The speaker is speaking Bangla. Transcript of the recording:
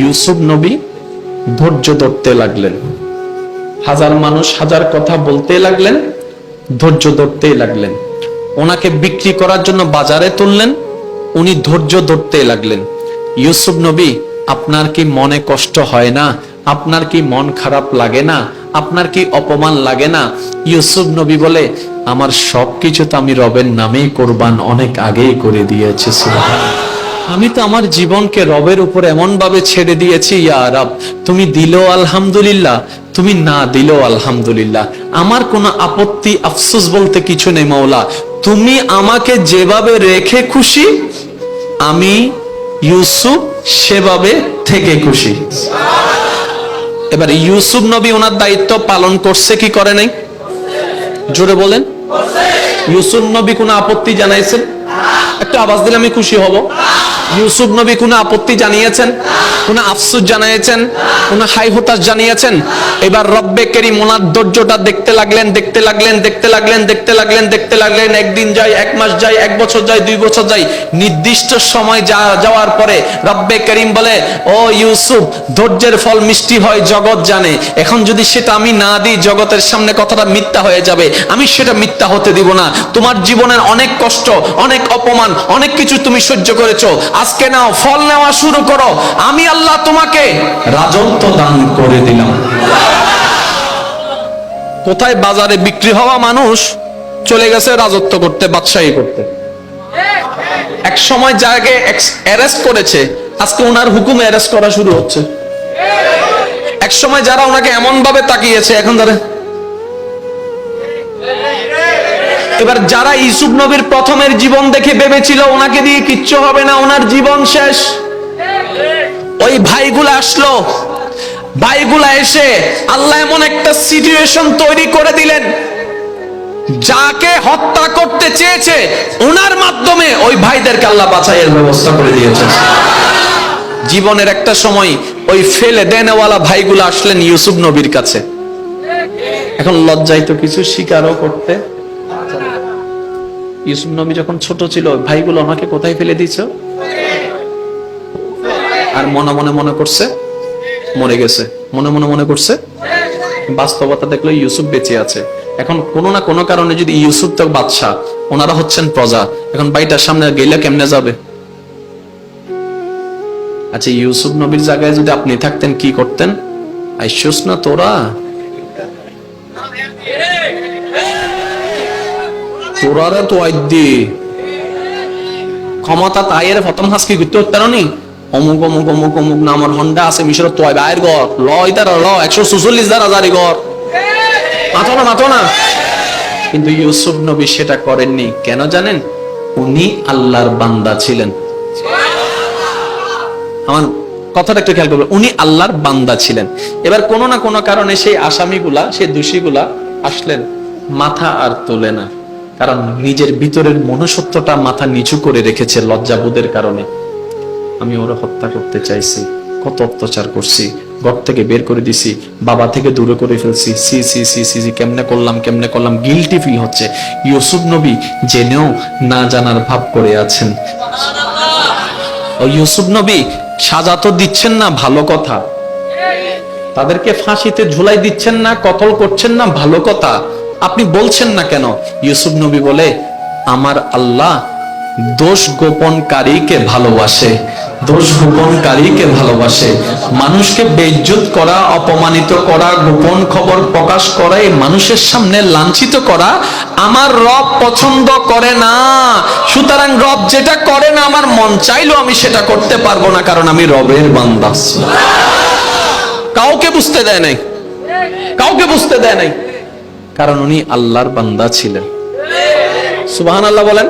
ইউসুফ নবী ধৈর্য ধরতে লাগলেন। হাজার মানুষ হাজার কথা বলতে লাগলেন, ধৈর্য ধরতে লাগলেন। ওনাকে বিক্রি করার জন্য বাজারে তুললেন, উনি ধৈর্য ধরতে লাগলেন। ইউসুফ নবী, আপনার কি মনে কষ্ট হয় না? আপনার কি মন খারাপ লাগে না? আপনার কি অপমান লাগে না? ইউসুফ নবী বলে, আমার সবকিছু তো আমি রবের নামেই কোরবান অনেক আগেই করে দিয়েছে, সুবহানাল্লাহ। আমি তো আমার জীবনকে রবের উপর এমন ভাবে ছেড়ে দিয়েছি, ইয়া রব, তুমি দিলো আলহামদুলিল্লাহ, তুমি না দিলেও আলহামদুলিল্লাহ। আমার কোনো আপত্তি আফসোস বলতে কিছু নেই, মাওলা। তুমি আমাকে যেভাবে রেখে খুশি, আমি ইউসুফ সেভাবে থেকে খুশি। এবার ইউসুফ নবী ওনার দায়িত্ব পালন করছে, কি করে নাই? জোরে বলেন। ইউসুফ নবী কোনো আপত্তি জানাইছেন? একটু আওয়াজ দিলে আমি খুশি হব। ইউসুফ নবী কোনো আপত্তি জানিয়েছেন? কোনো আফসোস জানিয়েছেন? কোনো হাই হতাশ জানিয়েছেন? এবার রব্বে কেরিম ওনার ধৈর্যটা দেখতে লাগলেন দেখতে লাগলেন দেখতে লাগলেন দেখতে লাগলেন দেখতে লাগলেন। একদিন যায়, এক মাস যায়, এক বছর যায়, দুই বছর যায়। নির্দিষ্ট সময় যা- যাওয়ার পরে রব্বে করিম বলে, ও ইউসুফ, ধৈর্যের ফল মিষ্টি হয়, জগৎ জানে। এখন যদি সেটা আমি না দিই, জগতের সামনে কথাটা মিথ্যা হয়ে যাবে। আমি সেটা মিথ্যা হতে দিব না। তোমার জীবনের অনেক কষ্ট, অনেক অপমান, অনেক কিছু তুমি সহ্য করেছ। আজকে নাও, ফল নেওয়া শুরু করো। আমি আল্লাহ তোমাকে রাজত্ব দান করে দিলাম। কোথায় বাজারে বিক্রি হওয়া মানুষ চলে গেছে রাজত্ব করতে, বাদশাহী করতে? এক সময় যাকে অ্যারেস্ট করেছে, আজকে ওনার হুকুমে অ্যারেস্ট করা শুরু হচ্ছে। এক সময় যারা ওনাকে এমন ভাবে তাকিয়েছে, এখন ধরে এবার যারা ইসুফ নবীর প্রথমের জীবন দেখে ভেবেছিল, ওনাকে দিয়ে কিচ্ছু হবে না, ওনার জীবন শেষ। ওই ভাইগুলো আসলো। ভাইগুলা এসে আল্লাহ এমন একটা সিচুয়েশন তৈরি করে দিলেন, যাকে হত্যা করতে চেয়েছে, ওনার মাধ্যমে ওই ভাইদেরকে আল্লাহ বাছাইয়ের ব্যবস্থা করে দিয়েছে। জীবনের একটা সময় ওই ফেলে দেনওয়ালা ভাইগুলো আসলেন ইউসুফ নবীর কাছে। এখন লজ্জায় তো কিছু স্বীকারও করতে ইউসুফ নবী যখন ছোট ছিল, ভাইগুলো আমাকে কোথায় ফেলে দিয়েছ? আর মনে মনে মনে করছে, মরে গেছে। মনে মনে মনে করছে, বাস্তবতা দেখল ইউসুফ বেঁচে আছে। এখন কোনো না কোনো কারণে যদি ইউসুফ তো বাদশাহ, ওনারা হচ্ছেন প্রজা। এখন বাড়িটার সামনে গেলে কেমনে যাবে? আচ্ছা ইউসুফ নবীর জায়গায় যদি আপনি থাকতেন, কি করতেন? আইসুস না তোরা। তো আইদি ক্ষমতা তাইয়ের প্রথম হাস কি করতে পারো নি অমুক অমুক অমুক অমুক না আমার হন্ডা আছে মিশর তো আয়ের ঘর ল ইতার ল একশো সুচল্লিশ ঘর। মাথো না মাথো না। কিন্তু ইউসুফ নবী সেটা করেননি। কেন জানেন? উনি আল্লাহর বান্দা ছিলেন। আমার কথাটা একটু খেয়াল করবেন। উনি আল্লাহর বান্দা ছিলেন। এবার কোনো না কোনো কারণে সেই আসামিগুলা, সেই দোষীগুলা আসলেন মাথা আর তোলে না। কারণ নিজের ভিতরের মনুষ্যত্বটা মাথা নিচু করে রেখেছে লজ্জাবোধের কারণে। আমি ওরা হত্যা করতে চাইছি, কত অত্যাচার করছি, ঘর থেকে বের করে দিছি, বাবা থেকে দূরে করে ফেলছি, সি সি সি সি সি, কেমনে করলাম কেমনে করলাম গিলটি ফিল হচ্ছে। ইউসুফ নবী জেনেও না জানার ভাব করে আছেন। ইউসুফ নবী, সাজা তো দিচ্ছেন না, ভালো কথা। তাদেরকে ফাঁসিতে ঝুলাই দিচ্ছেন না, কতল করছেন না, ভালো কথা। আপনি বলছেন না কেন? ইউসুফ নবী বলে, আমার আল্লাহ দোষ গোপনকারীকে ভালোবাসে, দোষ গোপনকারীকে ভালোবাসে। মানুষকে বেজ্জুত করা, অপমানিত করা, গোপন খবর প্রকাশ করা, এই মানুষের সামনে লাঞ্ছিত করা, আমার রব পছন্দ করে না। সুতরাং রব যেটা করে না, আমার মন চাইলেও আমি সেটা করতে পারব না, কারণ আমি রবের বান্দা। কাউকে বুঝতে দেয় নাই? কাউকে বুঝতে দেয় নাই? কারণ উনি আল্লাহর বান্দা ছিলেন। সুবাহান আল্লাহ বলেন।